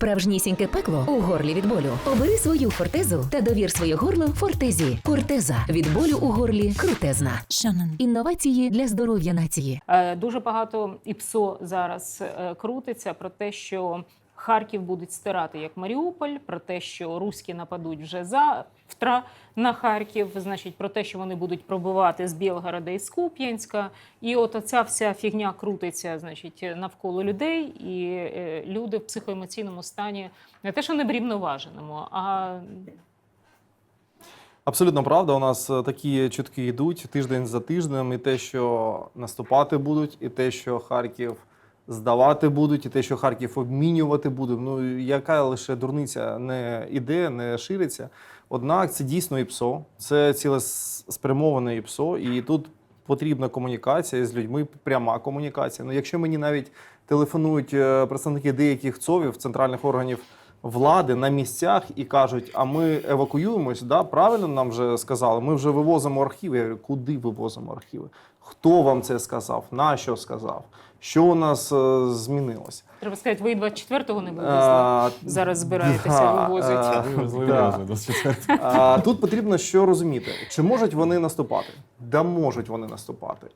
справжнісіньке пекло у горлі від болю. Обери свою фортезу та довір своє горло фортезі. Фортеза від болю у горлі крутезна. Шанон. Інновації для здоров'я нації. Е, Дуже багато ІПСО зараз е, крутиться про те, що Харків будуть стирати як Маріуполь, про те, що руські нападуть вже завтра на Харків, значить, про те, що вони будуть пробивати з Білгорода і з Куп'янська. І от оця вся фігня крутиться, значить, навколо людей, і е, люди в психоемоційному стані не те, що не врівноваженому, а Абсолютно правда. У нас е, такі чутки йдуть тиждень за тижнем, і те, що наступати будуть, і те, що Харків здавати будуть, і те, що Харків обмінювати буде. Ну яка лише дурниця не іде, не шириться. Однак це дійсно ІПСО, це цілеспрямоване ІПСО, і тут потрібна комунікація з людьми, пряма комунікація. Ну, якщо мені навіть телефонують е, представники деяких ЦОВів, центральних органів влади на місцях і кажуть: а ми евакуюємось, да? правильно нам вже сказали, ми вже вивозимо архіви. Я говорю, куди вивозимо архіви? Хто вам це сказав? На що сказав? Що у нас е, змінилося? треба сказати, ви 24-го не вивезли. Зараз збираєтеся да, вивозити. е, Вивезли, да. вивезли, 24. А, Тут потрібно що розуміти, чи можуть вони наступати? Да можуть вони наступати.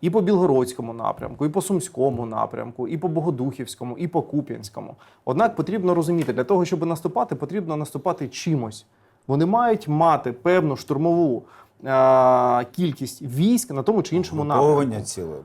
І по Білгородському напрямку, і по Сумському напрямку, і по Богодухівському, і по Куп'янському. Однак потрібно розуміти, для того, щоб наступати, потрібно наступати чимось. Вони мають мати певну штурмову е- кількість військ на тому чи іншому напрямку. Ціле.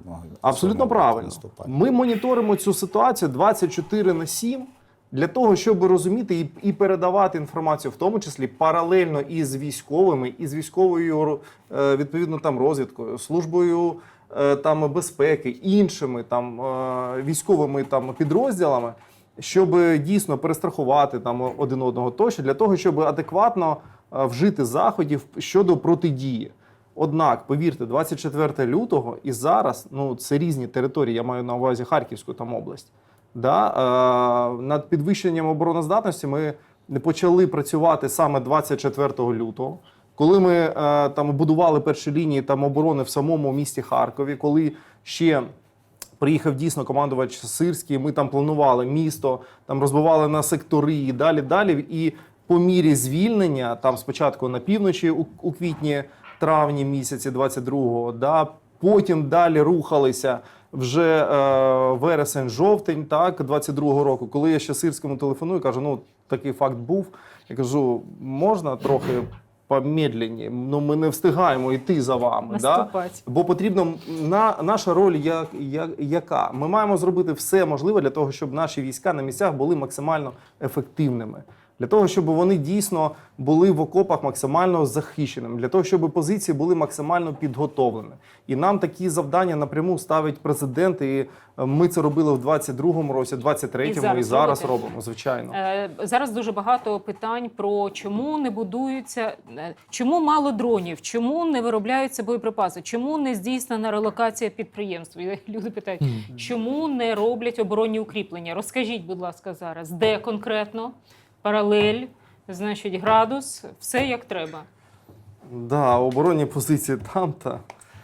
Абсолютно правильно. наступати. Ми моніторимо цю ситуацію 24 на 7 для того, щоб розуміти і, і передавати інформацію, в тому числі паралельно із військовими, і з військовою е, відповідно там розвідкою, службою е, там безпеки, іншими там е, військовими там підрозділами, щоб дійсно перестрахувати там один одного тощо, для того, щоб адекватно е, вжити заходів щодо протидії. Однак, повірте, 24 лютого і зараз ну це різні території. Я маю на увазі Харківську там область. Да? Е, над підвищенням обороноздатності ми не почали працювати саме 24 лютого, коли ми е, там будували перші лінії там оборони в самому місті Харкові, коли ще приїхав дійсно командувач Сирський. Ми там планували місто, там розбивали на сектори і далі, далі. І по мірі звільнення, там спочатку на півночі у, у квітні, травні місяці 22-го, да, потім далі рухалися вже е, вересень, жовтень, так, 22-го року. Коли я ще Сирському телефоную, кажу, ну такий факт був. Я кажу, можна трохи помедленні, ну ми не встигаємо йти за вами. Да? Бо потрібно на наша роль як, як, яка? Ми маємо зробити все можливе для того, щоб наші війська на місцях були максимально ефективними. Для того, щоб вони дійсно були в окопах максимально захищеними, для того, щоб позиції були максимально підготовлені. І нам такі завдання напряму ставить президент. І е, ми це робили в 22-му році, 23-му, і зараз, І зараз робите? робимо, звичайно. Е, Зараз дуже багато питань про чому не будуються, е, чому мало дронів, чому не виробляються боєприпаси, чому не здійснена релокація підприємств. І Люди питають, чому не роблять оборонні укріплення? Розкажіть, будь ласка, зараз, де конкретно паралель, значить, градус, все як треба. Да, оборонні позиції там та.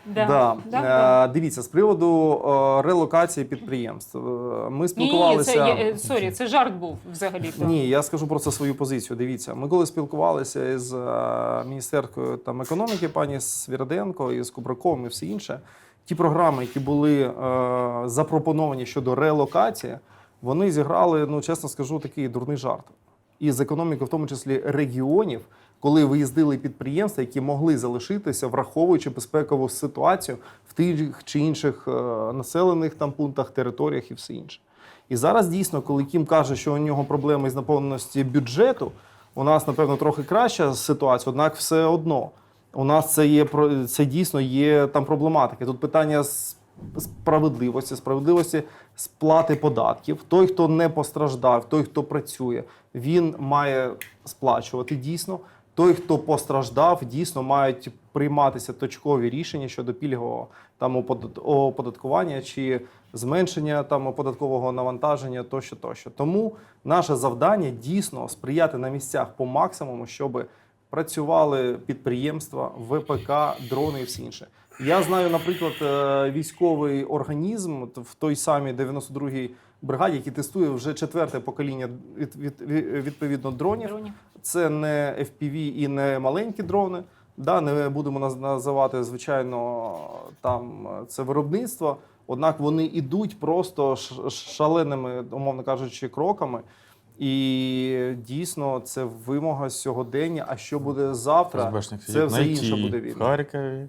Да. Да. Да, да. Е, Дивіться, з приводу е, релокації підприємств. Е, Ми Ні, ні, спілкувалися. це е, сорі, це жарт був взагалі. Ні, я скажу про це свою позицію. Дивіться, ми коли спілкувалися з е, міністеркою там економіки, пані Свіриденко, і з Кубраковим, і все інше. Ті програми, які були е, запропоновані щодо релокації, вони зіграли, ну чесно скажу, такий дурний жарт. І з економіки, в тому числі регіонів, коли виїздили підприємства, які могли залишитися, враховуючи безпекову ситуацію в тих чи інших е, населених там пунктах, територіях і все інше. І зараз дійсно, коли Кім каже, що у нього проблеми з наповненості бюджету, у нас, напевно, трохи краща ситуація, однак все одно. У нас це є це дійсно є там проблематики. Тут питання с- справедливості, справедливості сплати податків. Той, хто не постраждав, той, хто працює, він має сплачувати дійсно. Той, хто постраждав, дійсно мають прийматися точкові рішення щодо пільгового там оподаткування чи зменшення там податкового навантаження, тощо, тощо. Тому наше завдання дійсно сприяти на місцях по максимуму, щоб працювали підприємства, ВПК, дрони і все інше. Я знаю, наприклад, е, військовий організм в той самій 92-й бригаді, який тестує вже четверте покоління від, від, від- відповідно дронів. Дронів. Це не FPV і не маленькі дрони. Да, не будемо називати, звичайно, там це виробництво. Однак вони йдуть просто шаленими, умовно кажучи, кроками. І дійсно це вимога сьогодення. А що буде завтра? Це інша IT буде В війна. Харкові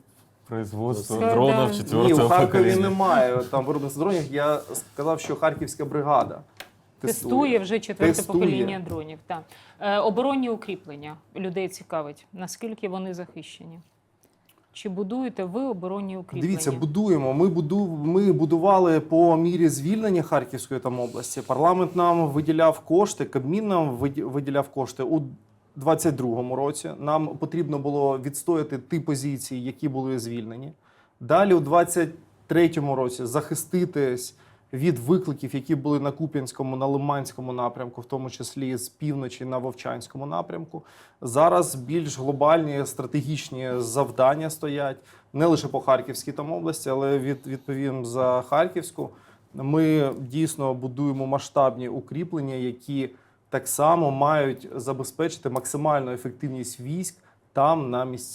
производство Це, дронів да. Ні, четвертого у Харкові покоління. немає там виробництва дронів. Я сказав, що харківська бригада Тестує вже четверте Тестує. покоління дронів. Так. Е, оборонні укріплення людей цікавить, наскільки вони захищені. Чи будуєте ви оборонні укріплення? Дивіться, будуємо. Ми буду ми будували по мірі звільнення Харківської там області. Парламент нам виділяв кошти, Кабмін нам виді- виділяв кошти у 22-му році. Нам потрібно було відстояти ті позиції, які були звільнені. Далі, у 23-му році, захиститись від викликів, які були на Куп'янському, на Лиманському напрямку, в тому числі з півночі на Вовчанському напрямку. Зараз більш глобальні стратегічні завдання стоять не лише по Харківській там області, але від, відповім за Харківську. Ми дійсно будуємо масштабні укріплення, які так само мають забезпечити максимальну ефективність військ там на місцях.